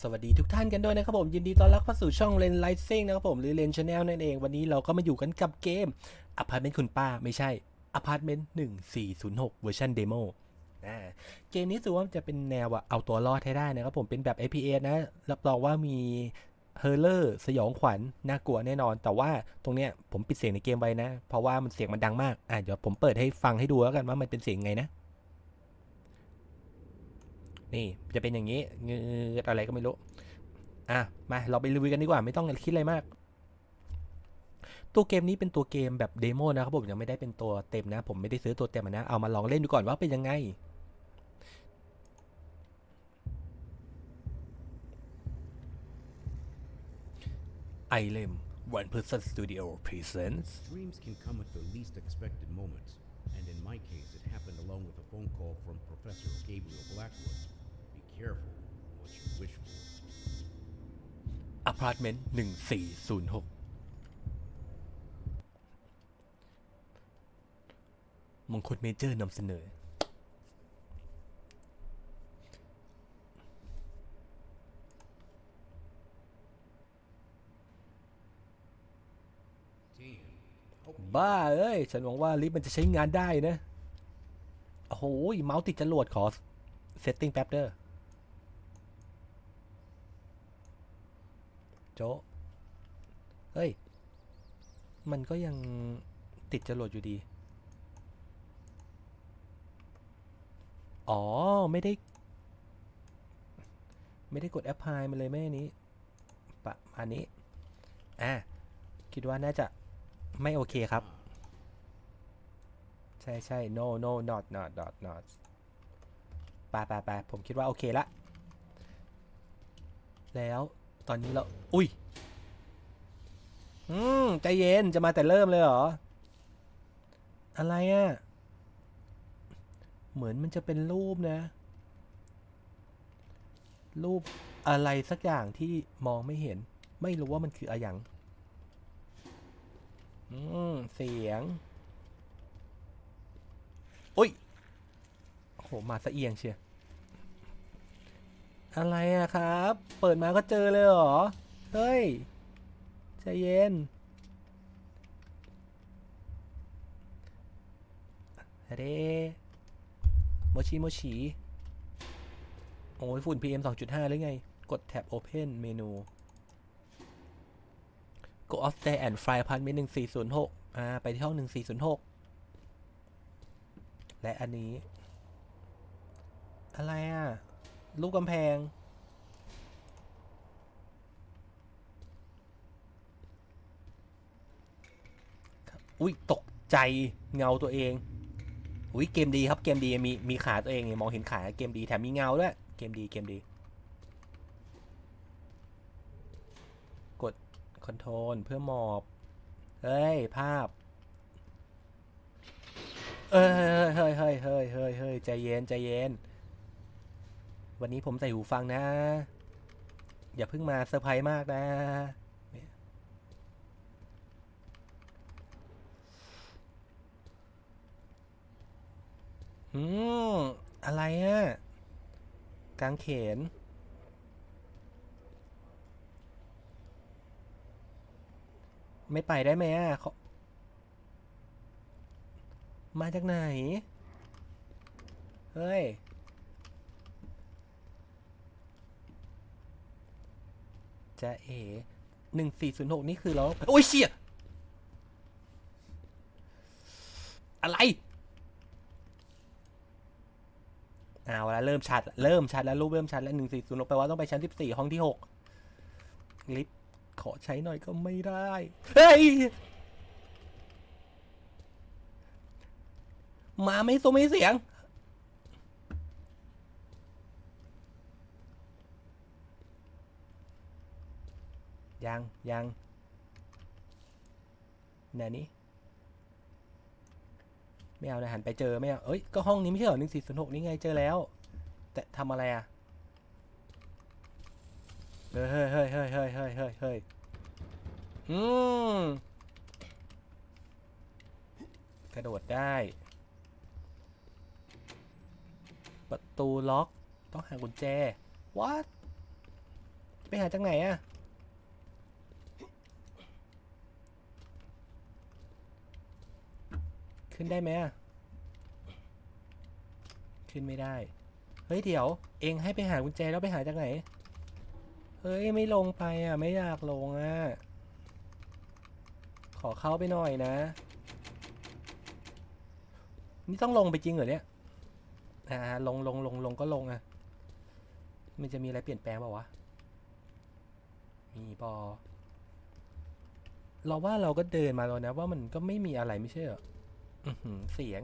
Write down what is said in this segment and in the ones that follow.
สวัสดีทุกท่านกันด้วยนะครับผม ยินดีต้อนรับเข้าสู่ช่องเลนไลท์ซิงนะครับผม หรือเลนชาแนลนั่นเอง วันนี้เราก็มาอยู่กันกับเกมอพาร์ตเมนต์คุณป้า ไม่ใช่อพาร์ตเมนต์1406 เวอร์ชันเดโม่เกมนี้ถือว่าจะเป็นแนวอะเอาตัวรอดให้ได้นะครับผมเป็นแบบ FPS นะ รับรองว่ามีเฮอร์เลอร์สยองขวัญน่ากลัวแน่นอน แต่ว่าตรงเนี้ยผมปิดเสียงในเกมไว้นะ เพราะว่ามันเสียงมันดังมากอะเดี๋ยวผมเปิดให้ฟังให้ดูแล้วกันว่ามันเป็นเสียงไงนะ นี่จะเป็นอย่างนี้เงืดอะไรก็ไม่รู้ อะ มาเราไปรีวิวกันดีกว่า ไม่ต้องคิดอะไรมาก ตัวเกมนี้เป็นตัวเกมแบบเดโมนะครับผมยังไม่ได้เป็นตัวเต็มนะ ผมไม่ได้ซื้อตัวเต็มนะ เอามาลองเล่นดูก่อนว่าเป็นยังไงไอเลม One Person Studio Presents Dreams can come at the least expected moments, and in my case, it happened along with a phone call from Professor Gabriel Blackwood. Be careful what you wish for. Apartment 1406มงคลเมเจอร์นำเสนอ Team, hope บ้าเอ้ย ฉันหวังว่าลิฟต์มันจะใช้งานได้นะ โอ้โหเมาส์ติดจรวดขอเซตติ้งแป๊บเด้อ โจะเฮ้ย มันก็ยังติดจรวดอยู่ดี อ๋อ ไม่ได้ ไม่ได้กดแอปพลายมาเลยแม่นี้ ประมาณนี้ อะ คิดว่าน่าจะไม่โอเคครับ ใช่ใช่ no no not not not not ไปไปไปผมคิดว่าโอเคละ แล้ว ตอนนี้เรา อุ้ย อืม ใจเย็น จะมาแต่เริ่มเลยเหรอ อะไรอะ่ะ เหมือนมันจะเป็นรูปนะ รูปอะไรสักอย่างที่มองไม่เห็น ไม่รู้ว่ามันคืออะไรอย่าง อืม เสียง อุ้ยโอ้โหมาสะเอียงเชีย อะไรอะครับ เปิดมาก็เจอเลยเหรอ เฮ้ย ใจเย็นเรโมชิโมชิ โอ้ยฝุ่น PM 2.5 หรือไง กดแท็บ Open เมนู Go off there and fly apartment 1406อ่าไปที่ห้อง 1406 และอันนี้ อะไรอะ รูปกำแพง อุ้ยตกใจเงาตัวเอง อุ้ยเกมดีครับเกมดีมีมีขาตัวเองมองเห็นขาเกมดีแถมมีเงาด้วยเกมดีเกมดี กดคอนโทรลเพื่อหมอบเฮ้ย ภาพเอ้ยเฮ้ยเฮ้ยเฮ้ยเฮ้ยเฮ้ยใจเย็นใจเย็น วันนี้ผมใส่หูฟังนะ อย่าเพิ่งมาเซอร์ไพรส์มากนะ อืม อะไรอะกางเขน ไม่ไปได้ไหมอะเขามาจากไหน เฮ้ย จะเอหนึ่งสี่ศูนย์หกนี่คือเราโอ้ยเชี่ยอะไรเอาละเริ่มชัด เริ่มชัดแล้วรูปเริ่มชัดแล้วหนึ่งสี่ศูนย์หกแปลว่าต้องไปชั้นสิบสี่ห้องที่หกลิฟต์ขอใช้หน่อยก็ไม่ได้ เฮ้ย มาไม่สมไม่เสียง ยังยังไหนนี้ไม่เอานะหันไปเจอไม่เอาเอ้ยก็ห้องนี้ไม่ใช่เหรอหนึ่งสี่ศูนย์หกนี่ไงเจอแล้ว แต่ทำอะไรอะเฮ้ยเฮ้ยเฮ้ยเฮ้ยเฮ้ยเฮ้ยเฮ้ยเฮ้ยอืมกระโดดได้ ประตูล็อกต้องหากุญแจ what ไปหาจากไหนอะ ขึ้นได้ไหมอะขึ้นไม่ได้ เฮ้ยเดี๋ยว เองให้ไปหากุญแจแล้วไปหาจากไหน เฮ้ยไม่ลงไปอะ ไม่อยากลงอะ ขอเข้าไปหน่อยนะ นี่ต้องลงไปจริงเหรอเนี่ย อ่าลงลงลงลงก็ลงอะ มันจะมีอะไรเปลี่ยนแปลงเปล่าวะ มีปอเราว่าเราก็เดินมาแล้วนะว่ามันก็ไม่มีอะไรไม่ใช่เหรอ เสียง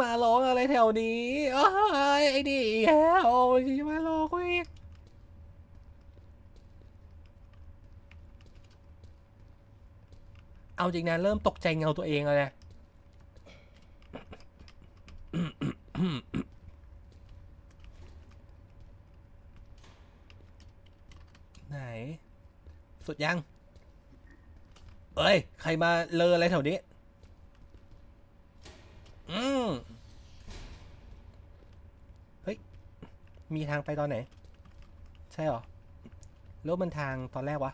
มาร้องอะไรแถวนี้โอ้ยไอ้นี่แล้วโอ้ยมาหลอกกูอีกเอาจริงนะเริ่มตกใจเงาตัวเองแล้วนะไหน สุดยัง เอ้ย ใครมาเลออะไรแถวนี้ อืมเฮ้ย มีทางไปตอนไหน ใช่หรอแล้วมันทางตอนแรกวะ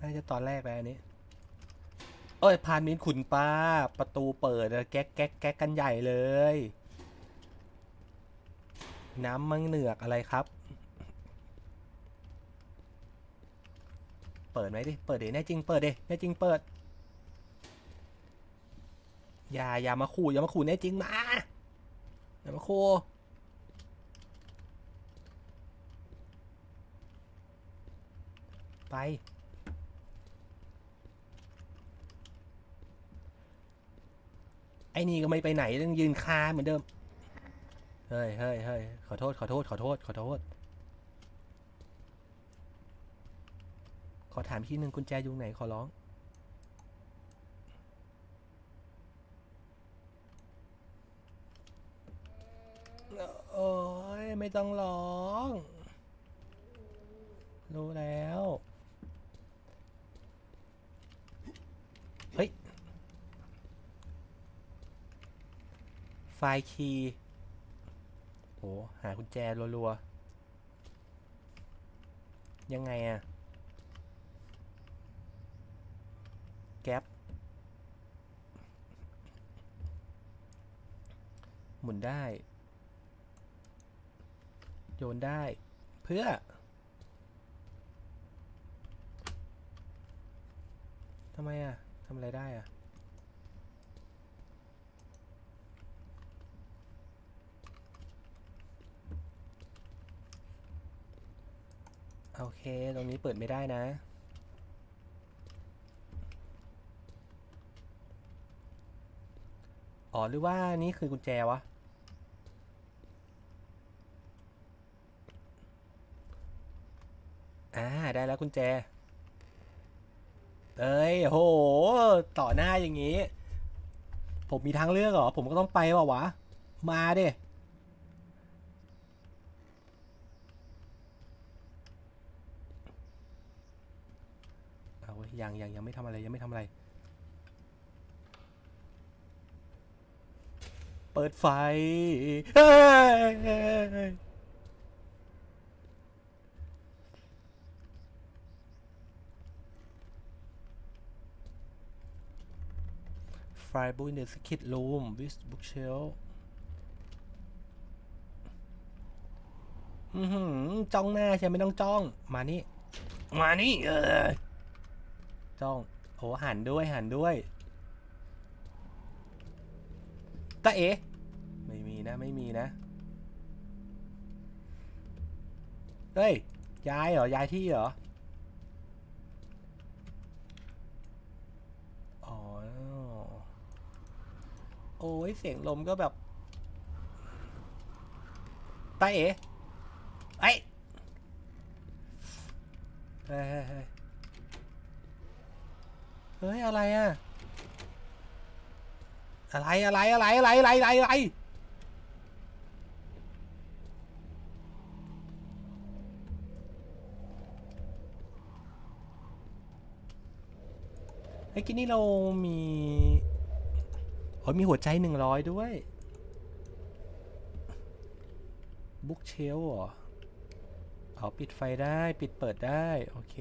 น่าจะตอนแรกแล้วอันนี้ เอ้ย พานมินขุนป้า ประตูเปิด แก๊กแก๊กแก๊กกันใหญ่เลย น้ำมังเหนือกอะไรครับ เปิดไหมดิ เปิดเดิแน่จริงเปิดเดิแน่จริงเปิด อย่าอย่ามาขู่อย่ามาขู่แน่จริงมาอย่ามาขู่ไป ไอ้นี่ก็ไม่ไปไหนต้องยืนคาเหมือนเดิม เฮ้ยเฮ้ยเฮ้ยขอโทษขอโทษขอโทษขอโทษ อถามที่หนึ่งกุญแจอยู่ไหนขอร้อง โอ้ยไม่ต้องร้อง รู้แล้ว เฮ้ย ไฟล์คีย์โหหากุญแจรัวๆ ยังไงอะ แก๊ปหมุนได้ โยนได้ เพื่อ ทำไมอะทำอะไรได้อะโอเค ตรงนี้เปิดไม่ได้นะ อ๋อหรือว่านี่คือกุญแจวะ อ่า ได้แล้วกุญแจ เอ้ยโห ต่อหน้าอย่างนี้ ผมมีทางเลือกเหรอ ผมก็ต้องไปเปล่าวะ มาดิเอาเว้ยยังยังยังไม่ทำอะไรยังไม่ทำอะไร เปิดไฟเฮ้ย Firebull in the Secret Room with bookshelf อือหือจ้องหน้าใช่ไหมไม่ต้องจ้อง มานี่ มานี่เออจ้องโอ้หันด้วยหันด้วย ตาเอ๋ไม่มีนะไม่มีนะเฮ้ยย้ายเหรอย้ายที่เหรออ๋อโอ้ยเสียงลมก็แบบตาเอ๋ไอ้ยเฮ้ยเฮ้ยเฮ้ยเฮ้ยอะไรอะ อะไรอะไรอะไรอะไรอะไรอะไรอะไรเฮ้กินนี่เรามีโอ้ยมีหัวใจหนึ่งร้อยด้วยบุ๊กเชลเหรออ๋อปิดไฟได้ ปิดเปิดได้ โอเค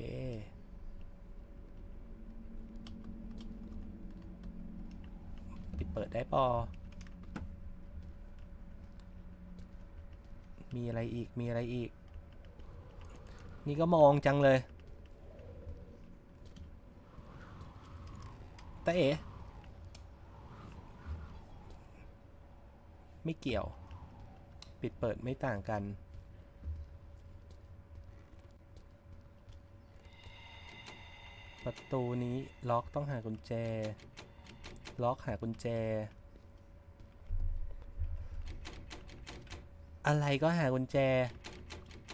ปิดเปิดได้ปอ มีอะไรอีก มีอะไรอีก นี่ก็มองจังเลยต่เอ๋ไม่เกี่ยว ปิดเปิดไม่ต่างกัน ประตูนี้ล็อกต้องหากุญแจ ล็อกหากุญแจ อะไรก็หากุญแจ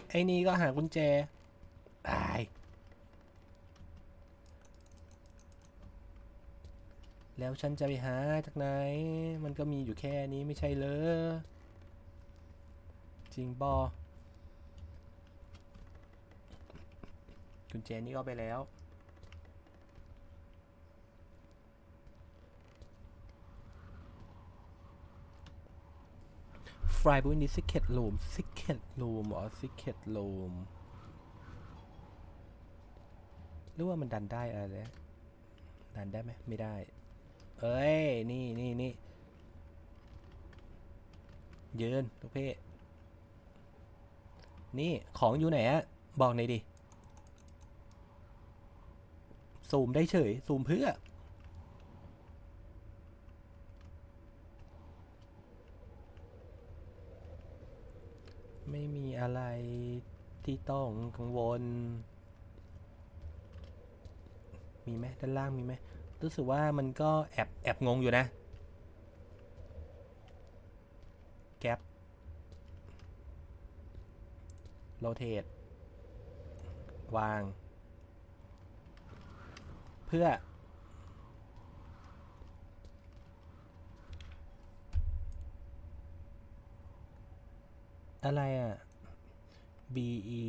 ไอ้นี่ก็หากุญแจตายแล้วฉันจะไปหาจากไหน มันก็มีอยู่แค่นี้ไม่ใช่เหรอ จริงบอกุญแจนี่ก็ไปแล้ว ฟรายบุนี่ซิกเก็ตลูมซิกเก็ตลูมเหรอซิกเก็ตลูมหรือว่ามันดันได้อะไรนะดันได้ไหมไม่ได้ เอ้ย นี่นี่นี่ยืนลูกเพ่นี่ของอยู่ไหนอะบอกหน่อยดิ ซูมได้เฉย ซูมเพื่อ ไม่มีอะไรที่ต้องกังวล มีไหมด้านล่างมีไหมรู้สึกว่ามันก็แอบแอบงงอยู่นะ แก๊ปโรเทตวาง เพื่อ อะไรอะ B E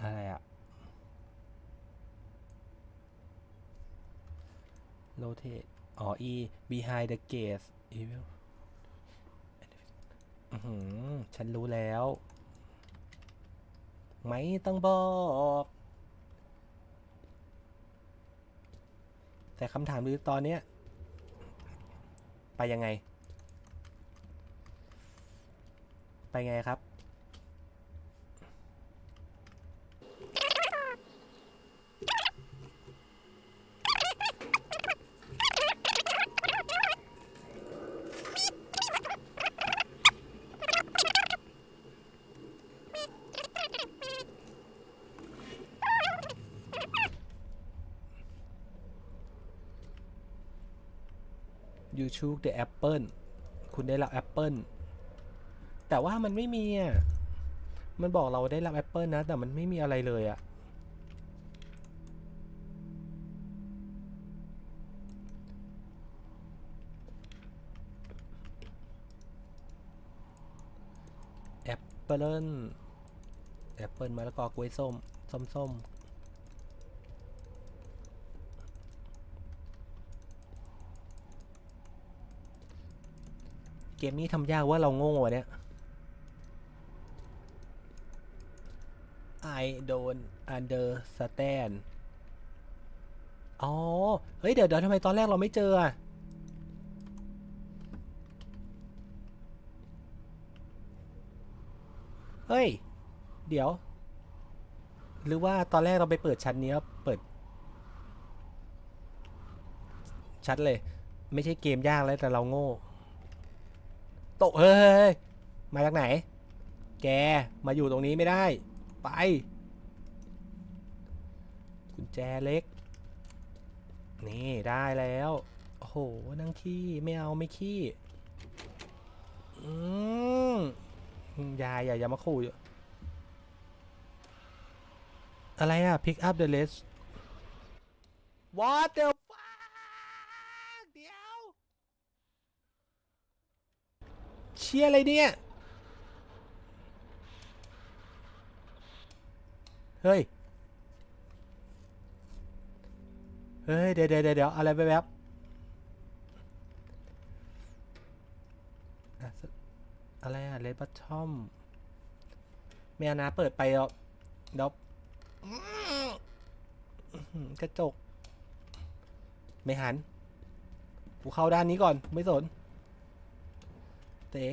อะไรอะ rotate อ๋อ E behind the gate evil อือฉันรู้แล้ว ไม่ต้องบอก แต่คำถามคือตอนเนี้ย ไปยังไง ไปไงครับ you choose the apple คุณได้รับแอปเปิล แต่ว่ามันไม่มีอะ มันบอกเราได้รับแอปเปิลนะ แต่มันไม่มีอะไรเลยอะ แอปเปิลแอปเปิลมะละกอกล้วยส้ม ส้มส้มเกมนี้ทำยากว่าเราโง่วะเนี่ย I don't understand อ๋อ เฮ้ย เดี๋ยวเดี๋ยวทำไมตอนแรกเราไม่เจออะเฮ้ย เดี๋ยว หรือว่าตอนแรกเราไปเปิดชั้นนี้แล้วเปิด ชัดเลย ไม่ใช่เกมยากแล้วแต่เราโง่โตะเฮ้ย มาจากไหน แก มาอยู่ตรงนี้ไม่ได้ ไป กุญแจเล็ก นี่ได้แล้ว โอ้โห นั่งขี้ ไม่เอาไม่ขี้ อืมยาอย่าอย่ามาขู่อะไรอะ pick up the rest what the fuck เดี๋ยว เชียอะไรเนี่ย เฮ้ย เฮ้ย เดี๋ยวเดี๋ยวเดี๋ยวอะไรไปแบบอะสอะไรอะเลดบัตทอมไม่เอานะเปิดไปแล้วดอื้อหือกระจก ไม่หัน กูเข้าด้านนี้ก่อน ไม่สน เต๋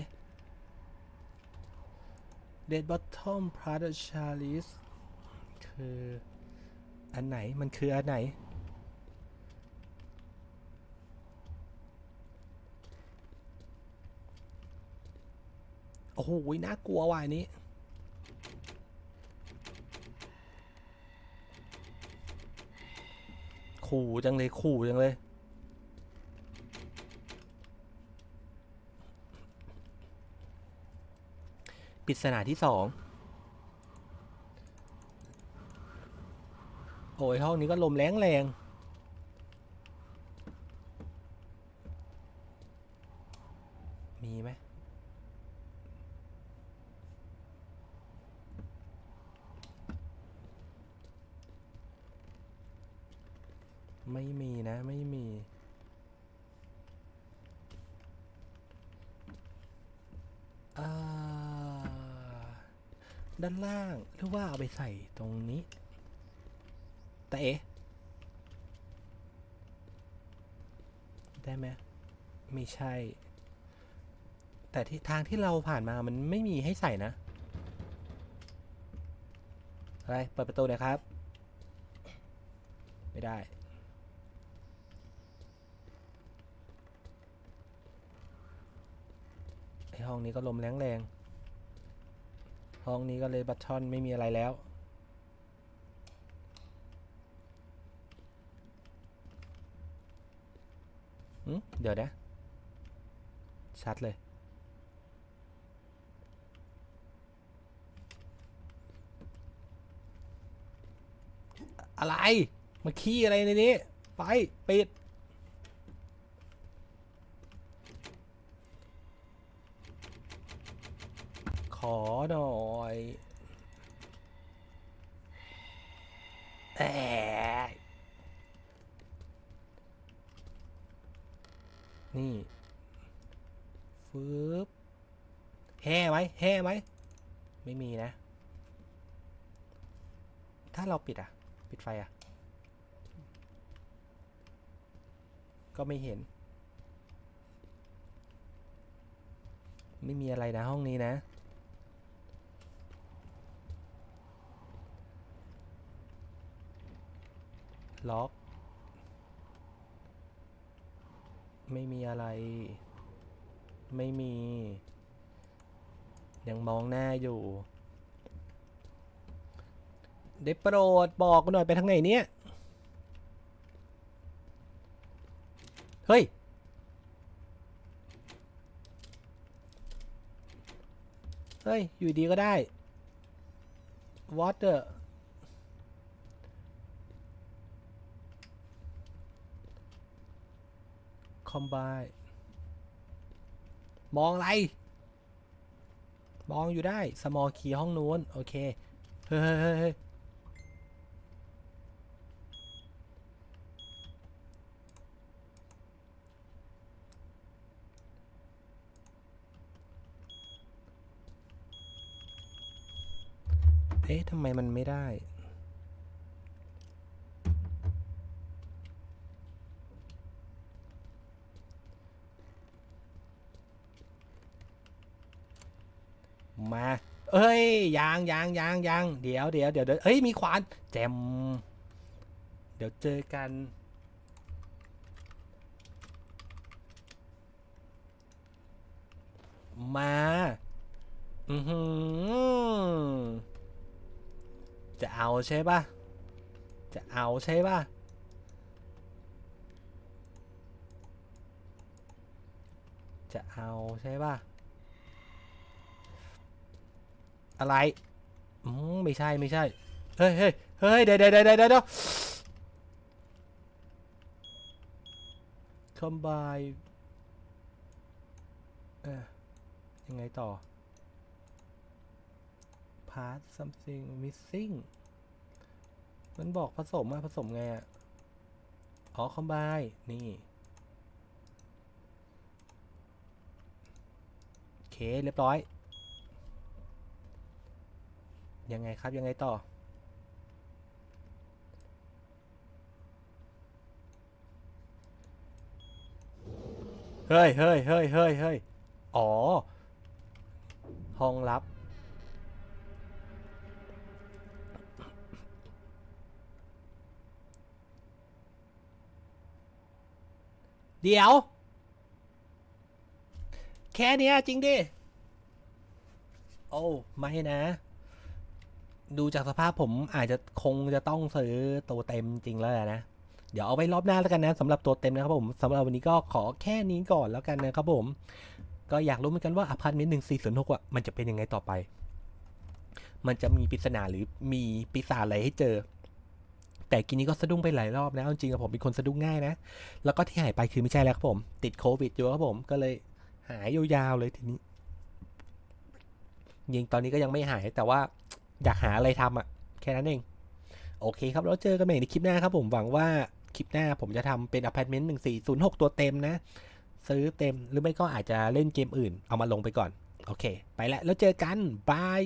เดดบัตทอมพราร์ชาลิส คืออันไหนมันคืออันไหน โอ้โหน่ากลัวว่ะอันนี้ขู่จังเลยขู่จังเลยปริศนาที่สอง อ้ยห้องนี้ก็ลมแรงแรงมีไหมไม่มีนะไม่มีด้านล่างหรือว่าเอาไปใส่ตรงนี้ แต่เอ๊ได้ไหมไม่ใช่ แต่ที่ทางที่เราผ่านมามันไม่มีให้ใส่นะ อะไร เปิดประตูน่อยครับ ไม่ได้ ไอห้องนี้ก็ลมแรงแรงๆห้องนี้ก็เลยบัตทอนไม่มีอะไรแล้ว อืม เดี๋ยวนะ ชัดเลย อะไร มาขี้อะไรในนี้ ไป ปิด ขอหน่อยแอะ นี่ฟืบแห่ไหมแห่ไหมไม่มีนะ ถ้าเราปิดอะ ปิดไฟอะ ก็ไม่เห็น ไม่มีอะไรนะห้องนี้นะล็อก ไม่มีอะไร ไม่มี ยังมองหน้าอยู่ ได้โปรดบอกกูหน่อยไปทางไหนเนี่ย เฮ้ย เฮ้ย อยู่ดีก็ได้ what the คอมไบมองอะไร มองอยู่ได้ small key ห้องนู้น โอเคเฮ้ยเฮ้ยเฮ้ยเฮ้ยเอ๊ะทำไมมันไม่ได้ มา เอ้ยยางยางยางยางเดี๋ยวเดี๋ยวเดี๋ยวเดี๋ยวเอ้ยมีขวานแจมเดี๋ยวเจอกัน มาอือหือจะเอาใช่ป่ะจะเอาใช่ป่ะจะเอาใช่ป่ะ อะไรอืมไม่ใช่ไม่ใช่ เฮ้ยเฮ้ยเฮ้ยเดี๋ยวเดี๋ยวเดี๋ยวเดี๋ยวเดี๋ยวคอมไบเออยังไงต่อ part something missing มันบอกผสมอะผสมไงอะอ๋อคอมไบนี่เค เรียบร้อย ยังไงครับยังไงต่อ เฮ้ยเฮ้ยเฮ้ยเฮ้ยเฮ้ยอ๋อ ห้องลับ เดี๋ยว แค่นี้จริงดิ โอ้ ไม่นะ ดูจากสภาพผมอาจจะคงจะต้องซื้อตัวเต็มจริงแล้วแหละนะ เดี๋ยวเอาไว้รอบหน้าแล้วกันนะสำหรับตัวเต็มนะครับผมสำหรับวันนี้ก็ขอแค่นี้ก่อนแล้วกันนะครับผม ก็อยากรู้เหมือนกันว่าอพาร์ตเมนต์หนึ่งสี่ศูนย์หกอะมันจะเป็นยังไงต่อไป มันจะมีปริศนาหรือมีปีศาจอะไรให้เจอ แต่กินนี้ก็สะดุ้งไปหลายรอบนะเอาจริงๆอะผมเป็นคนสะดุ้งง่ายนะ แล้วก็ที่หายไปคือไม่ใช่แล้วครับผม ติดโควิดอยู่ครับผมก็เลยหายยาวๆเลยทีนี้ยิงตอนนี้ก็ยังไม่หายแต่ว่า อยากหาอะไรทำอะ แค่นั้นเอง โอเคครับ แล้วเจอกันใหม่ในคลิปหน้าครับผมหวังว่าคลิปหน้าผมจะทำเป็นอพาร์ตเมนต์หนึ่งสี่ศูนย์หกตัวเต็มนะ ซื้อเต็มหรือไม่ก็อาจจะเล่นเกมอื่น เอามาลงไปก่อน โอเค ไปแล้วแล้วเจอกันบาย